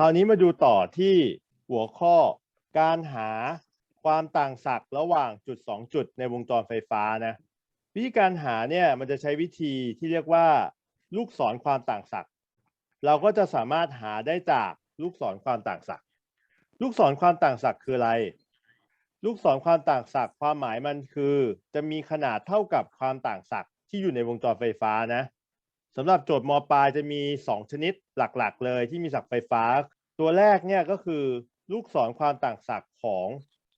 คราวนี้มาดูต่อที่หัวข้อการหาความต่างศักย์ระหว่างจุดสองจุดในวงจรไฟฟ้านะวิธีการหาเนี่ยมันจะใช้วิธีที่เรียกว่า ลูกศรความต่างศักย์เราก็จะสามารถหาได้จากลูกศรความต่างศักย์ลูกศรความต่างศักย์คืออะไร ลูกศรความต่างศักย์ความหมายมันคือ จะมีขนาดเท่ากับความต่างศักย์ที่อยู่ในวงจรไฟฟ้านะ สำหรับโจทย์มปลายจะมี 2 ชนิดหลักๆ เลยที่มีศักย์ไฟฟ้า ตัวแรกเนี่ยก็คือลูกศรความต่างศักย์ของ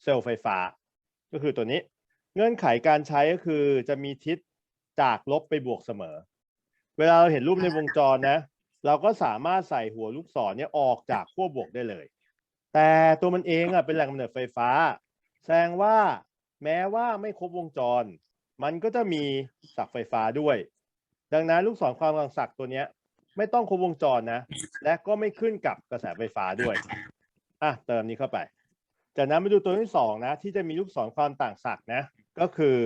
เซลล์ไฟฟ้า ก็คือตัวนี้ เงื่อนไขการใช้ก็คือจะมีทิศจากลบไปบวกเสมอ เวลาเราเห็นรูปในวงจรนะ เราก็สามารถใส่หัวลูกศรเนี่ยออกจากขั้วบวกได้เลย แต่ตัวมันเองอะเป็นแหล่งกำเนิดไฟฟ้า แสดงว่าแม้ว่าไม่ครบวงจร มันก็จะมีศักย์ไฟฟ้าด้วย ดังนั้นลูกศรความกำลังศักย์ตัวเนี้ย ไม่ต้องครบวงจรนะ และก็ไม่ขึ้นกับกระแสไฟฟ้าด้วยอะเติมนี้เข้าไป จากนั้นมาดูตัวที่สองนะ ที่จะมีลูกศรความต่างศักย์นะ ก็คือ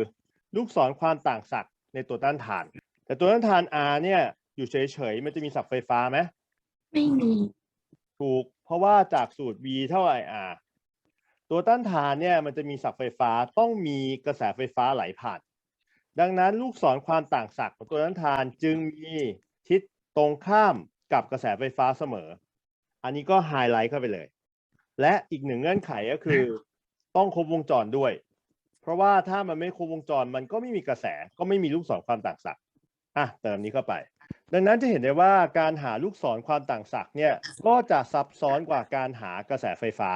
ลูกศรความต่างศักย์ในตัวต้านทาน แต่ตัวต้านทาน R เนี่ย อยู่เฉยๆมันจะมีศักย์ไฟฟ้าไหมไม่มีถูก เพราะว่าจากสูตร V เท่า IR ตัวต้านทานเนี่ยมันจะมีศักย์ไฟฟ้าต้องมีกระแสไฟฟ้าไหลผ่าน ดังนั้นลูกศรความต่างศักย์ของตัวต้านทานจึงมีทิศตรงข้ามกับกระแสไฟฟ้าเสมอ อันนี้ก็ไฮไลท์เข้าไปเลย และอีกหนึ่งเงื่อนไขก็คือ ต้องครบวงจรด้วย เพราะว่าถ้ามันไม่ครบวงจรมันก็ไม่มีกระแสก็ไม่มีลูกศรความต่างศักย์อะเติมนี้เข้าไป ดังนั้นจะเห็นได้ว่าการหาลูกศรความต่างศักย์เนี่ยก็จะซับซ้อนกว่าการหากระแสไฟฟ้า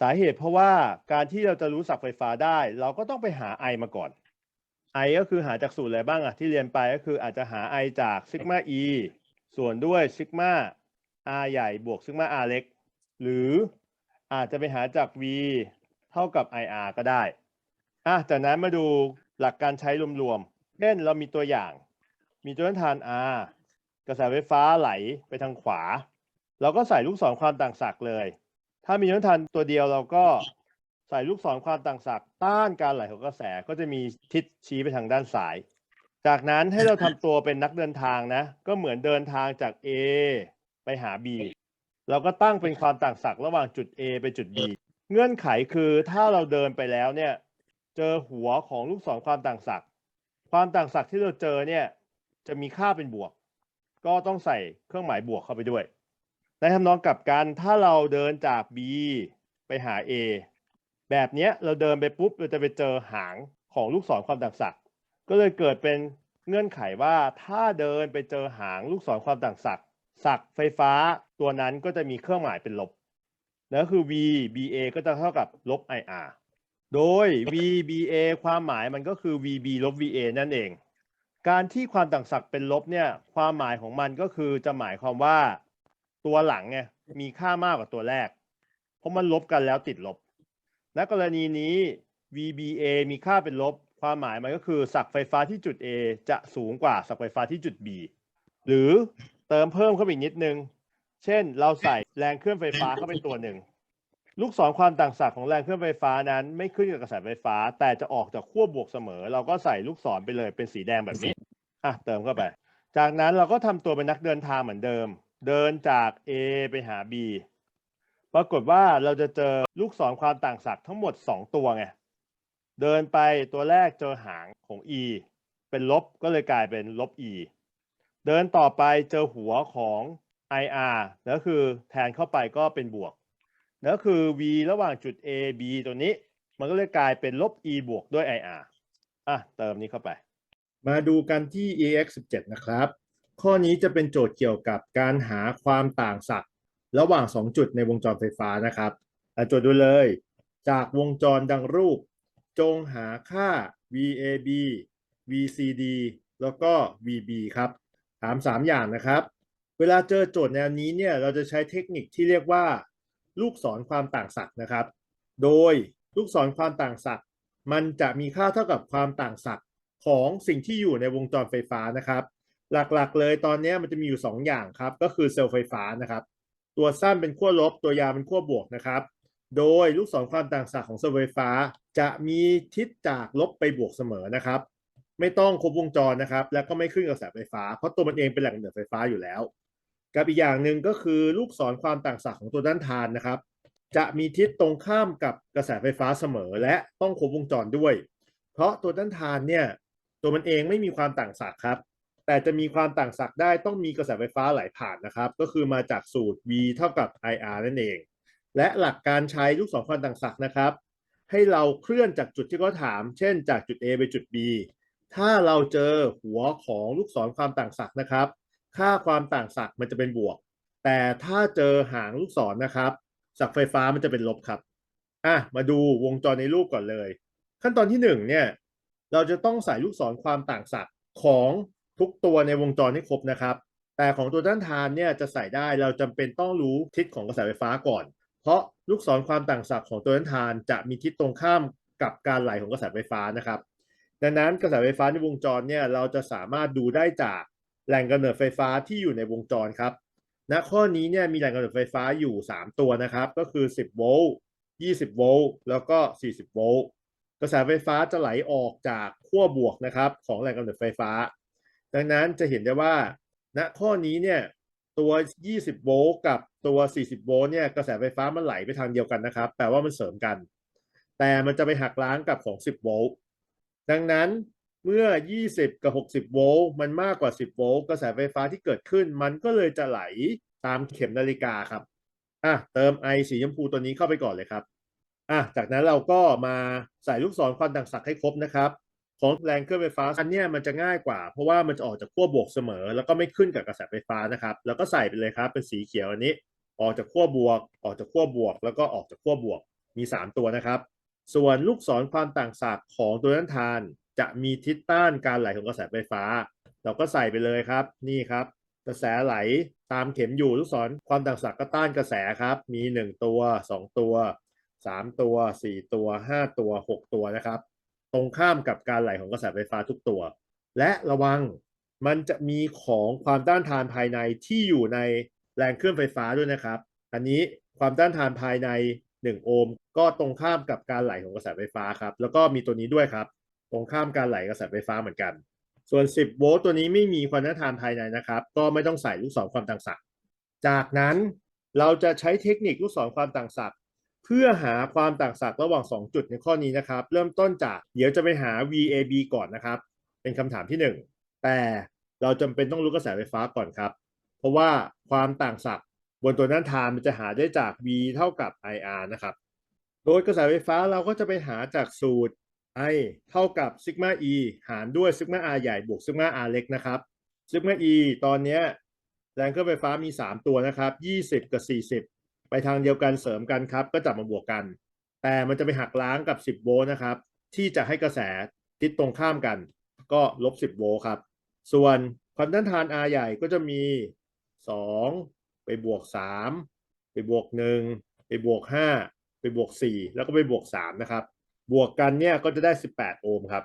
สาเหตุเพราะว่าการที่เราจะรู้ศักย์ไฟฟ้าได้ เราก็ต้องไปหา I มาก่อน I ก็คือหาจากสูตรอะไรบ้างอะที่เรียนไปก็คืออาจจะหา I จากซิกมา E ส่วนด้วยซิกมา R ใหญ่บวกซิกมา R เล็ก หรืออาจจะไปหาจาก V เท่ากับ IR ก็ได้อะจากนั้นมาดูหลักการใช้รวมๆ เช่นเรามีตัวอย่าง มีตัวต้านทาน R กระแสไฟฟ้าไหลไปทางขวา เราก็ใส่ลูกศรความต่างศักย์เลย ถ้ามีตัวต้านทานตัวเดียวเราก็ ใส่ลูกศรความต่างศักย์ต้านการไหลของกระแสก็จะมีทิศชี้ไปทางด้านซ้าย จากนั้นให้เราทำตัวเป็นนักเดินทางนะ ก็เหมือนเดินทางจาก A ไปหา B เราก็ตั้งเป็นความต่างศักย์ระหว่างจุด A ไปจุด B เงื่อนไขคือถ้าเราเดินไปแล้วเนี่ย เจอหัวของลูกศรความต่างศักย์ความต่างศักย์ที่เราเจอเนี่ย จะมีค่าเป็นบวก ก็ต้องใส่เครื่องหมายบวกเข้าไปด้วย ในทำนองกลับกันถ้าเราเดินจาก B ไปหา A แบบเนี้ยเราเดินไปปุ๊บเราจะไปเจอหางของลูกศรความต่างศักย์ก็เลยเกิดเป็นเงื่อนไขว่าถ้าเดินไปเจอหางลูกศรความต่างศักย์ศักย์ไฟฟ้าตัวนั้นก็จะมีเครื่องหมายเป็นลบนั่นคือ V BA ก็จะเท่ากับลบ IR โดย VBA ความหมายมันก็คือ VB ลบ VA นั่นเอง การที่ความต่างศักย์เป็นลบเนี่ยความหมายของมันก็คือจะหมายความว่า ตัวหลังไงมีค่ามากกว่าตัวแรก เพราะมันลบกันแล้วติดลบ ณกรณีนี้ VBA มีค่าเป็นลบ ความหมายมันก็คือศักไฟฟ้าที่จุด A จะสูงกว่าศักไฟฟ้าที่จุด B หรือเติมเพิ่มเข้าไปอีกนิดนึง เช่น เราใส่แรงเคลื่อนไฟฟ้าเข้าไปตัวหนึ่ง ลูกศรความต่างศักย์ของแรงเคลื่อนไฟฟ้านั้นไม่ขึ้นกับกระแสไฟฟ้า แต่จะออกจากขั้วบวกเสมอ เราก็ใส่ลูกศรไปเลยเป็นสีแดงแบบนี้ อะเติมเข้าไป จากนั้นเราก็ทำตัวเป็นนักเดินทางเหมือนเดิม เดินจาก A ไปหา B ปรากฏว่าเราจะเจอลูกศรความต่างศักย์ทั้งหมด 2 ตัวไง เดินไปตัวแรกเจอหางของ E เป็นลบก็เลยกลายเป็นลบ E เดินต่อไปเจอหัวของ IR แล้วคือแทนเข้าไปก็เป็นบวกแล้วคือ V ระหว่างจุด A B ตัวนี้ มันก็เลยกลายเป็นลบ E บวกด้วย IR อะเติมนี้เข้าไป มาดูกันที่ EX 17นะครับ ข้อนี้จะเป็นโจทย์เกี่ยวกับการหาความต่างศักย์ ระหว่าง 2 จุดในวงจรไฟฟ้านะครับอะโจทย์ดูเลย จากวงจรดังรูป จงหาค่า VAB VCD แล้วก็ VB ครับ ถาม 3 อย่างนะครับ เวลาเจอโจทย์แนวนี้เนี่ยเราจะใช้เทคนิคที่เรียกว่า ลูกศรความต่างศักย์นะครับ โดยลูกศรความต่างศักย์มันจะมีค่าเท่ากับความต่างศักย์ของสิ่งที่อยู่ในวงจรไฟฟ้านะครับ หลักๆ เลยตอนนี้มันจะมีอยู่ 2 อย่างครับ ก็คือเซลล์ไฟฟ้านะครับ ตัวสั้นเป็นขั้วลบ ตัวยาวเป็นขั้วบวกนะครับ โดยลูกศรความต่างศักย์ของเซลล์ไฟฟ้า จะมีทิศจากลบไปบวกเสมอนะครับ ไม่ต้องครบวงจรนะครับ แล้วก็ไม่ขึ้นกระแสไฟฟ้า เพราะตัวมันเองเป็นแหล่งกำเนิดไฟฟ้าอยู่แล้ว กับอีกอย่างหนึ่งก็คือลูกศรความต่างศักย์ของตัวด้านทานนะครับ จะมีทิศตรงข้ามกับกระแสไฟฟ้าเสมอ และต้องครบวงจรด้วย เพราะตัวด้านทานเนี่ยตัวมันเองไม่มีความต่างศักย์ครับ แต่จะมีความต่างศักย์ได้ต้องมีกระแสไฟฟ้าไหลผ่านนะครับ ก็คือมาจากสูตร V เท่ากับ IR นั่นเอง และหลักการใช้ลูกศรความต่างศักย์นะครับ ให้เราเคลื่อนจากจุดที่เขาถาม เช่น จากจุด A ไปจุด B ถ้าเราเจอหัวของลูกศรความต่างศักย์นะครับ ค่าความต่างศักย์มันจะเป็นบวก แต่ถ้าเจอหางลูกศรนะครับศักย์ไฟฟ้ามันจะเป็นลบครับอะมาดูวงจรในรูปก่อนเลย ขั้นตอนที่หนึ่งเนี่ยเราจะต้องใส่ลูกศรความต่างศักย์ของ ทุกตัวในวงจรให้ครบนะครับ แต่ของตัวด้านทานเนี่ยจะใส่ได้เราจำเป็นต้องรู้ทิศของกระแสไฟฟ้าก่อน เพราะลูกศรความต่างศักย์ของตัวด้านทานจะมีทิศตรงข้ามกับการไหลของกระแสไฟฟ้านะครับ ดังนั้นกระแสไฟฟ้าในวงจรเนี่ยเราจะสามารถดูได้จากแหล่งกำเนิดไฟฟ้าที่อยู่ในวงจรครับณข้อนี้เนี่ยมีแหล่งกำเนิดไฟฟ้าอยู่ 3 ตัวนะครับ ก็คือ 10 โวลต์ 20 โวลต์ แล้วก็ 40 โวลต์ กระแสไฟฟ้าจะไหลออกจากขั้วบวกนะครับของแหล่งกำเนิดไฟฟ้า ดังนั้นจะเห็นได้ว่าณข้อนี้เนี่ยตัว 20 โวลต์กับตัว 40 โวลต์เนี่ยกระแสไฟฟ้ามันไหลไปทางเดียวกันนะครับ แปลว่ามันเสริมกัน แต่มันจะไปหักล้างกับของ 10 โวลต์ดังนั้นเมื่อ 20 กับ 60 โวลต์มันมากกว่า 10 โวลต์กระแสไฟฟ้าที่เกิดขึ้น มันก็เลยจะไหลตามเข็มนาฬิกาครับอะเติมไอสีชมพูตัวนี้เข้าไปก่อนเลยครับอะจากนั้นเราก็มาใส่ลูกศรความต่างศักย์ให้ครบนะครับ ของแรงเครื่องไฟฟ้าอันนี้มันจะง่ายกว่า เพราะว่ามันจะออกจากขั้วบวกเสมอ แล้วก็ไม่ขึ้นกับกระแสไฟฟ้านะครับ แล้วก็ใส่ไปเลยครับเป็นสีเขียวอันนี้ ออกจากขั้วบวก ออกจากขั้วบวก แล้วก็ออกจากขั้วบวกมี 3 ตัวนะครับ ส่วนลูกศรความต่างศักย์ของตัวนั้นทาน จะมีทิศต้านการไหลของกระแสไฟฟ้า เราก็ใส่ไปเลยครับนี่ครับ กระแสไหลตามเข็มอยู่ลูกศรความต่างศักย์ก็ต้านกระแสครับ มี 1 ตัว 2 ตัว 3 ตัว 4 ตัว 5 ตัว 6 ตัวนะครับ ตรงข้ามกับการไหลของกระแสไฟฟ้าทุกตัว และระวังมันจะมีของความต้านทานภายในที่อยู่ในแรงเคลื่อนไฟฟ้าด้วยนะครับ อันนี้ความต้านทานภายใน 1 โอห์มก็ตรงข้ามกับการไหลของกระแสไฟฟ้าครับ แล้วก็มีตัวนี้ด้วยครับ ตรงข้ามการไหลกระแสไฟฟ้าเหมือนกัน ส่วน 10 โวลต์ตัวนี้ไม่มีความต้านทานภายในนะครับ ก็ไม่ต้องใส่ลูกศรความต่างศักย์จากนั้นเราจะใช้เทคนิคลูกศรความต่างศักย์ เพื่อหาความต่างศักย์ระหว่าง 2 จุดในข้อนี้นะครับ เริ่มต้นจากเดี๋ยวจะไปหา VAB ก่อนนะครับ เป็นคำถามที่ 1 แต่เราจำเป็นต้องรู้กระแสไฟฟ้าก่อนครับ เพราะว่าความต่างศักย์บนตัวด้านทานมันจะหาได้จาก V เท่ากับ IR นะครับ โดยกระแสไฟฟ้าเราก็จะไปหาจากสูตร I เท่ากับซิกมา E หารด้วยซิกมา R ใหญ่บวกซิกมา R เล็กนะครับซิกมา E ตอนนี้แรงเครื่องไฟฟ้ามี 3 ตัวนะครับ 20 กับ40 ไปทางเดียวกันเสริมกันครับ ก็จับมาบวกกัน แต่มันจะไปหักล้างกับ 10 โวลต์นะครับ ที่จะให้กระแสทิศตรงข้ามกัน ก็ลบ 10 โวลต์ครับ ส่วนความต้านทาน R ใหญ่ก็จะมี 2 ไปบวก 3 ไปบวก 1 ไปบวก 5 ไปบวก 4 แล้วก็ไปบวก 3 นะครับ บวกกันเนี่ยก็จะได้ 18 โอห์มครับ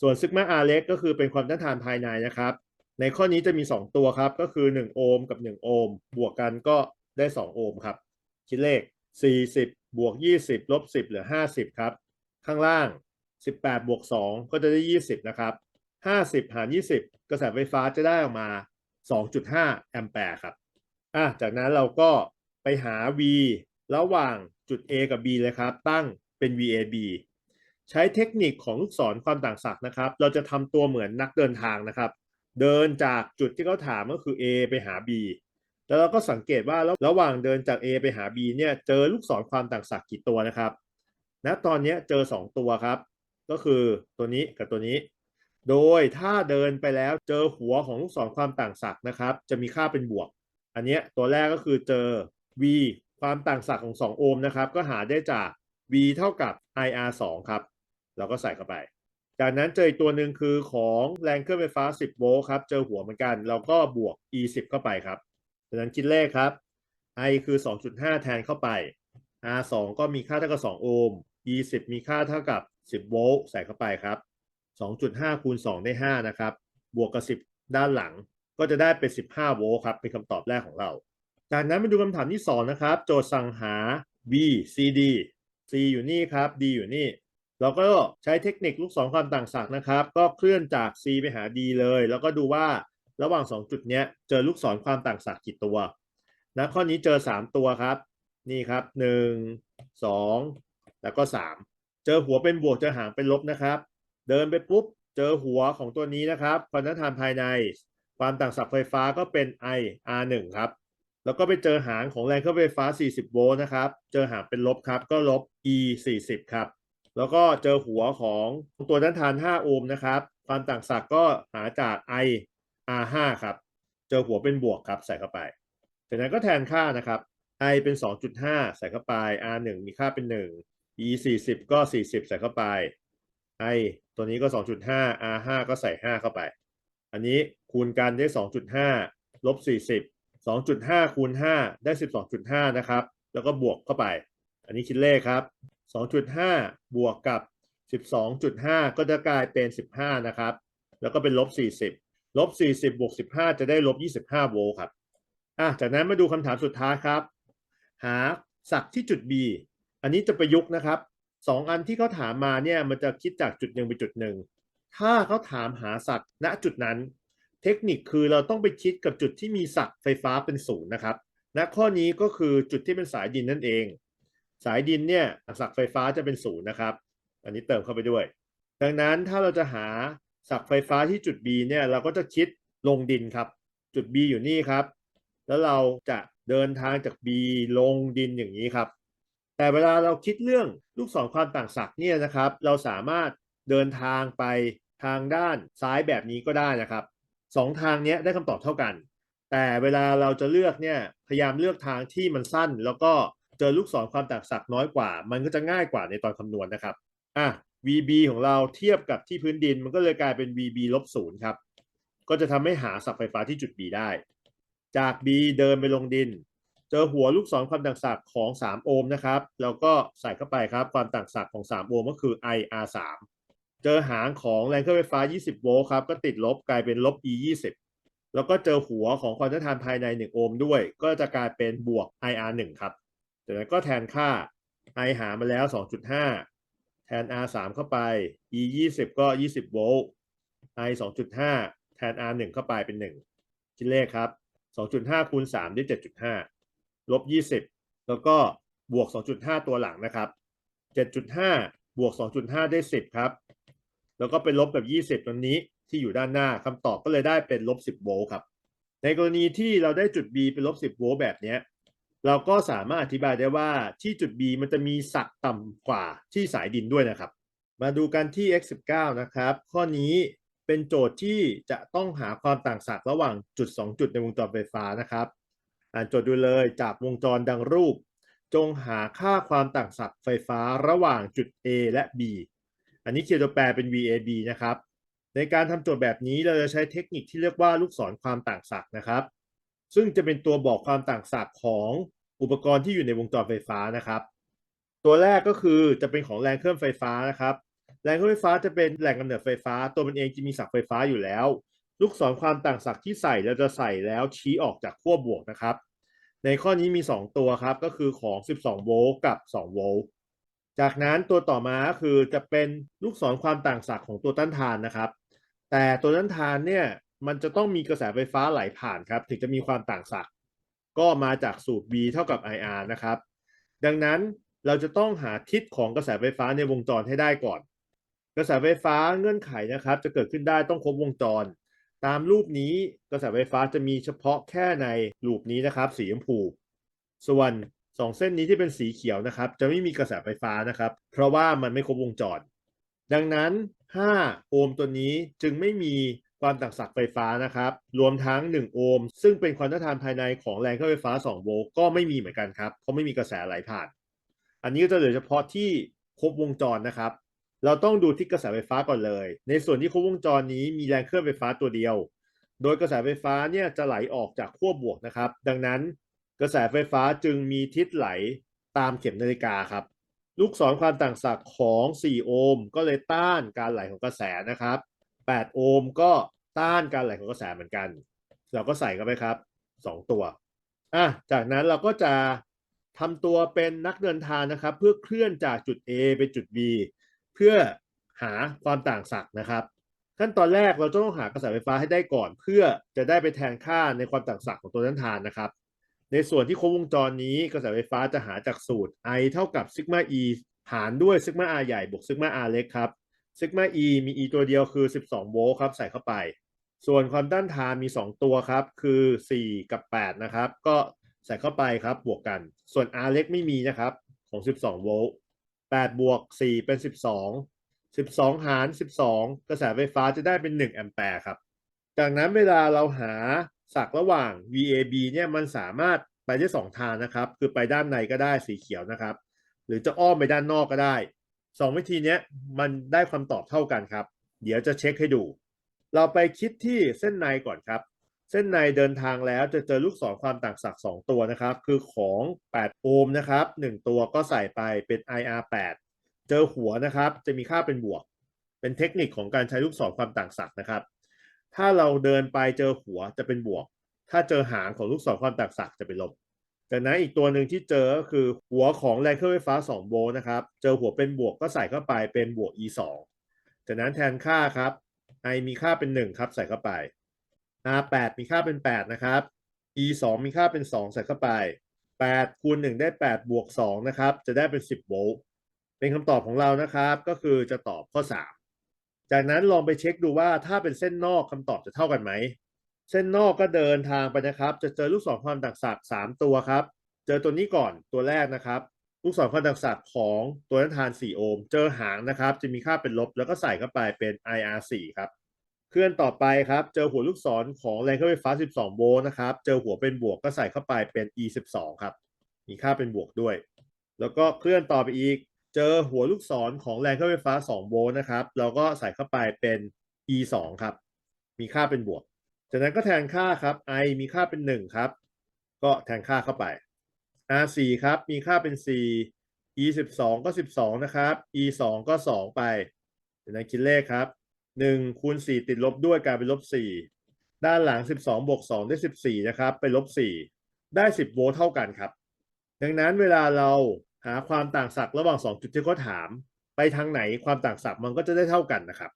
ส่วนซิกมา R เล็กก็คือเป็นความต้านทานภายในนะครับ ในข้อนี้จะมี 2 ตัวครับ ก็คือ 1 โอห์มกับ 1 โอห์มบวกกันก็ได้ 2 โอห์มครับ คิดเลข 40 บวก 20 ลบ 10 เหลือ 50 ครับ ข้างล่าง 18 บวก 2 ก็จะได้ 20 นะครับ 50 หาร 20 กระแสไฟฟ้าจะได้ออกมา 2.5 แอมแปร์ครับอะจากนั้นเราก็ไปหา V ระหว่างจุด A กับ B เลยครับ ตั้งเป็น VAB ใช้เทคนิคของลูกศรความต่างศักย์นะครับ เราจะทำตัวเหมือนนักเดินทางนะครับ เดินจากจุดที่เขาถามก็คือ A ไปหา B แล้วเราก็สังเกตว่าระระหว่างเดินจาก A ไปหา B เนี่ยเจอลูกศรความต่างศักย์กี่ตัวนะครับณตอนนี้เจอ 2 ตัวครับ ก็คือตัวนี้กับตัวนี้ โดยถ้าเดินไปแล้วเจอหัวของลูกศรความต่างศักย์นะครับ จะมีค่าเป็นบวก อันนี้ตัวแรกก็คือเจอ V ความต่างศักย์ของ 2 โอห์มนะครับ ก็หาได้จาก V เท่ากับ IR 2ครับ เราก็ใส่เข้าไป จากนั้นเจออีกตัวหนึ่งคือของแรงเครื่องไฟฟ้า 10 โวลต์ครับ เจอหัวเหมือนกัน เราก็บวก E 10เข้าไปครับ จากนั้นคิดเลขครับ I คือ 2.5 แทนเข้าไป R 2ก็มีค่าเท่ากับ 2 โอห์ม E 10มีค่าเท่ากับ 10 โวลต์ใส่เข้าไปครับ 2.5 คูณ 2 ได้ 5 นะครับ บวกกับ 10 ด้านหลัง ก็จะได้เป็น 15 โวลต์ครับ เป็นคำตอบแรกของเรา จากนั้นมาดูคำถามที่ 2 นะครับ โจทย์สั่งหา B C D C อยู่นี่ครับ D อยู่นี่ เราก็ใช้เทคนิคลูกศรความต่างศักย์นะครับ ก็เคลื่อนจาก C ไปหา D เลย แล้วก็ดูว่า ระหว่างสองจุดเนี้ยเจอลูกศรความต่างศักย์กี่ตัวนะข้อนี้เจอสามตัวครับ นี่ครับหนึ่งสองแล้วก็สามเจอหัวเป็นบวกเจอหางเป็นลบนะครับ เดินไปปุ๊บ เจอหัวของตัวนี้นะครับความต้านทานภายใน ความต่างศักย์ไฟฟ้าก็เป็น I R 1 ครับ แล้วก็ไปเจอหางของแรงเครื่องไฟฟ้า 40 โวลต์นะครับ เจอหางเป็นลบครับ ก็ลบ E 40ครับแล้วก็เจอหัวของตัวต้านทาน 5 โอห์มนะครับ ความต่างศักย์ก็หาจาก I R 5ครับ เจอหัวเป็นบวกครับ ใส่เข้าไปจากนั้นก็แทนค่านะครับ I เป็น 2.5 ใส่เข้าไป R 1มีค่าเป็น 1 E 40ก็ 40 ใส่เข้าไป I ตัวนี้ก็ 2.5 R 5ก็ใส่ 5 เข้าไป อันนี้คูณกันได้ 2.5ลบ40 2.5 คูณ 5 ได้ 12.5 นะครับ แล้วก็บวกเข้าไป อันนี้คิดเลขครับ 2.5 บวกกับ 12.5 ก็จะกลายเป็น 15 นะครับ แล้วก็เป็นลบ 40 ลบ40บวก15จะได้ลบ25โวลต์ครับอะจากนั้นมาดูคำถามสุดท้ายครับ หาศักย์ที่จุด B อันนี้จะประยุกต์นะครับสองอันที่เขาถามมาเนี่ยมันจะคิดจากจุดหนึ่งไปจุดหนึ่งถ้าเขาถามหาศักย์ณจุดนั้น เทคนิคคือเราต้องไปคิดกับจุดที่มีศักย์ไฟฟ้าเป็นศูนย์นะครับณข้อนี้ก็คือจุดที่เป็นสายดินนั่นเอง สายดินเนี่ยศักย์ไฟฟ้าจะเป็นศูนย์นะครับ อันนี้เติมเข้าไปด้วย ดังนั้นถ้าเราจะหา ศักไฟฟ้าที่จุด B เนี่ยเราก็จะคิดลงดินครับ จุด B อยู่นี่ครับ แล้วเราจะเดินทางจาก B ลงดินอย่างนี้ครับ แต่เวลาเราคิดเรื่องลูกศรความต่างศักย์เนี่ยนะครับ เราสามารถเดินทางไปทางด้านซ้ายแบบนี้ก็ได้นะครับสองทางนี้ได้คำตอบเท่ากัน แต่เวลาเราจะเลือกเนี่ยพยายามเลือกทางที่มันสั้น แล้วก็เจอลูกศรความต่างศักย์น้อยกว่า มันก็จะง่ายกว่าในตอนคำนวณนะครับอะ VB ของเราเทียบกับที่พื้นดิน มันก็เลยกลายเป็น VB ลบศูนย์ครับ ก็จะทำให้หาศักย์ไฟฟ้าที่จุด B ได้ จาก B เดินไปลงดิน เจอหัวลูกศรความต่างศักย์ของ 3 โอห์มนะครับ แล้วก็ใส่เข้าไปครับความต่างศักย์ของ 3 โอห์มก็คือ IR 3เจอหางของแรงเครื่องไฟฟ้า 20 โวลต์ครับ ก็ติดลบกลายเป็นลบ E 20แล้วก็เจอหัวของความต้านทานภายใน 1 โอห์มด้วย ก็จะกลายเป็นบวก IR 1ครับจากนั้นก็แทนค่า I หามาแล้ว 2.5 แทน R 3 เข้าไป E 20ก็ 20 โวลต์ I 2.5 แทน R 1เข้าไปเป็น 1 คิดเลขครับ 2.5 คูณ 3 ได้ 7.5 ลบ 20 แล้วก็บวก 2.5 ตัวหลังนะครับ 7.5 บวก 2.5 ได้ 10 ครับ แล้วก็เป็นลบกับ20ตรงนี้ที่อยู่ด้านหน้าคำตอบก็เลยได้เป็นลบ 10 โวลต์ครับ ในกรณีที่เราได้จุด B เป็นลบ 10 โวลต์แบบเนี้ย เราก็สามารถอธิบายได้ว่าที่จุด B มันจะมีศักย์ต่ำกว่าที่สายดินด้วยนะครับ มาดูกันที่ x 19 นะครับ ข้อนี้เป็นโจทย์ที่จะต้องหาความต่างศักย์ระหว่างจุด 2 จุดในวงจรไฟฟ้านะครับ อ่านโจทย์ดูเลยจากวงจรดังรูป จงหาค่าความต่างศักย์ไฟฟ้าระหว่างจุด A และ B อันนี้เขียนตัวแปรเป็น VAB นะครับ ในการทำโจทย์แบบนี้เราจะใช้เทคนิคที่เรียกว่าลูกศรความต่างศักย์นะครับ ซึ่งจะเป็นตัวบอกความต่างศักย์ของ อุปกรณ์ที่อยู่ในวงจรไฟฟ้านะครับ ตัวแรกก็คือจะเป็นของแรงเครื่องไฟฟ้านะครับ แรงเครื่องไฟฟ้าจะเป็นแหล่งกำเนิดไฟฟ้า ตัวมันเองจะมีศักไฟฟ้าอยู่แล้ว ลูกศรความต่างศักย์ที่ใส่เราจะใส่แล้วชี้ออกจากขั้วบวกนะครับ ในข้อนี้มี 2 ตัวครับก็คือของ 12 โวลต์กับ 2 โวลต์จากนั้นตัวต่อมาคือจะเป็นลูกศรความต่างศักย์ของตัวต้านทานนะครับ แต่ตัวต้านทานเนี่ยมันจะต้องมีกระแสไฟฟ้าไหลผ่านครับ ถึงจะมีความต่างศักย์ ก็มาจากสูตร V เท่ากับ IR นะครับ ดังนั้นเราจะต้องหาทิศของกระแสไฟฟ้าในวงจรให้ได้ก่อน กระแสไฟฟ้าเงื่อนไขนะครับ จะเกิดขึ้นได้ต้องครบวงจร ตามรูปนี้กระแสไฟฟ้าจะมีเฉพาะแค่ในรูปนี้นะครับ สีชมพู ส่วนสองเส้นนี้ที่เป็นสีเขียวนะครับ จะไม่มีกระแสไฟฟ้านะครับ เพราะว่ามันไม่ครบวงจร ดังนั้น 5 โอห์มตัวนี้จึงไม่มี ความต่างศักย์ไฟฟ้านะครับ รวมทั้ง 1 โอห์มซึ่งเป็นความต้านทานภายในของแรงเครื่องไฟฟ้า 2 โวลต์ก็ไม่มีเหมือนกันครับ เพราะไม่มีกระแสไหลผ่าน อันนี้ก็จะเหลือเฉพาะที่ครบวงจรนะครับ เราต้องดูที่กระแสไฟฟ้าก่อนเลย ในส่วนที่ครบวงจรนี้มีแรงเครื่องไฟฟ้าตัวเดียว โดยกระแสไฟฟ้าเนี่ยจะไหลออกจากขั้วบวกนะครับ ดังนั้นกระแสไฟฟ้าจึงมีทิศไหลตามเข็มนาฬิกาครับ ลูกศรความต่างศักย์ของ 4 โอห์มก็เลยต้านการไหลของกระแสนะครับ 8 โอห์มก็ ต้านการไหลของกระแสเหมือนกัน เราก็ใส่เข้าไปครับ 2 ตัวอะจากนั้นเราก็จะทำตัวเป็นนักเดินทางนะครับ เพื่อเคลื่อนจากจุด A ไปจุด B เพื่อหาความต่างศักย์นะครับ ขั้นตอนแรกเราจะต้องหากระแสไฟฟ้าให้ได้ก่อน เพื่อจะได้ไปแทนค่าในความต่างศักย์ของตัวต้านทานนะครับ ในส่วนที่ครบวงจรนี้กระแสไฟฟ้าจะหาจากสูตร I เท่ากับซิกมา E หารด้วยซิกมา R ใหญ่บวกซิกมา R เล็กครับซิกมา E มี E ตัวเดียวคือ 12 โวลต์ครับ ใส่เข้าไป ส่วนความต้านทานมี 2 ตัวครับ คือ 4 กับ 8 นะครับ ก็ใส่เข้าไปครับบวกกัน ส่วน R เล็กไม่มีนะครับ ของ 12 โวลต์ 8 บวก 4 เป็น 12 12 หาร 12 กระแสไฟฟ้าจะได้เป็น 1 แอมแปร์ครับ จากนั้นเวลาเราหาศักระหว่าง VAB เนี่ยมันสามารถไปได้สองทางนะครับ คือไปด้านในก็ได้สีเขียวนะครับ หรือจะอ้อมไปด้านนอกก็ได้สองวิธีเนี้ยมันได้คำตอบเท่ากันครับ เดี๋ยวจะเช็คให้ดู เราไปคิดที่เส้นในก่อนครับ เส้นในเดินทางแล้วจะเจอลูกศรความต่างศักย์2ตัวนะครับ คือของ 8 โอห์มนะครับ 1 ตัวก็ใส่ไปเป็น IR 8 เจอหัวนะครับ จะมีค่าเป็นบวก เป็นเทคนิคของการใช้ลูกศรความต่างศักย์นะครับ ถ้าเราเดินไปเจอหัวจะเป็นบวก ถ้าเจอหางของลูกศรความต่างศักย์จะเป็นลบจากนั้นอีกตัวหนึ่งที่เจอก็คือหัวของแรงเครื่องไฟฟ้า 2 โวลต์นะครับ เจอหัวเป็นบวกก็ใส่เข้าไปเป็นบวก e 2จากนั้นแทนค่าครับ i มีค่าเป็น1ครับ ใส่เข้าไป r 8มีค่าเป็น8นะครับ e 2มีค่าเป็น2ใส่เข้าไป8คูณ1ได้8บวก2นะครับ จะได้เป็น10โวลต์เป็นคำตอบของเรานะครับ ก็คือจะตอบข้อ3จากนั้นลองไปเช็คดูว่าถ้าเป็นเส้นนอกคำตอบจะเท่ากันไหม เส้นนอกก็เดินทางไปนะครับ จะเจอลูกศรความต่างศักย์3ตัวครับ เจอตัวนี้ก่อนตัวแรกนะครับ ลูกศรความต่างศักย์ของตัวต้นทาน 4 โอห์ม เจอหางนะครับ จะมีค่าเป็นลบแล้วก็ใส่เข้าไปเป็น IR 4 ครับ เคลื่อนต่อไปครับ เจอหัวลูกศรของแรงเครื่องไฟฟ้า 12 โวลต์นะครับ เจอหัวเป็นบวกก็ใส่เข้าไปเป็น E 12 ครับ มีค่าเป็นบวกด้วย แล้วก็เคลื่อนต่อไปอีก เจอหัวลูกศรของแรงเครื่องไฟฟ้า 2 โวลต์นะครับ เราก็ใส่เข้าไปเป็น E 2 ครับ มีค่าเป็นบวก จากนั้นก็แทนค่าครับ i มีค่าเป็น 1 ครับ ก็แทนค่าเข้าไป r 4ครับ มีค่าเป็น4 e 12ก็12นะครับ e 2ก็2ไปจากนั้นคิดเลขครับ1คูณ4ติดลบด้วยกลายเป็นลบ4ด้านหลัง12บวก2ได้14นะครับไปลบ4ได้10โวลต์เท่ากันครับ ดังนั้นเวลาเราหาความต่างศักย์ระหว่าง2จุดที่เขาถาม ไปทางไหนความต่างศักย์มันก็จะได้เท่ากันนะครับ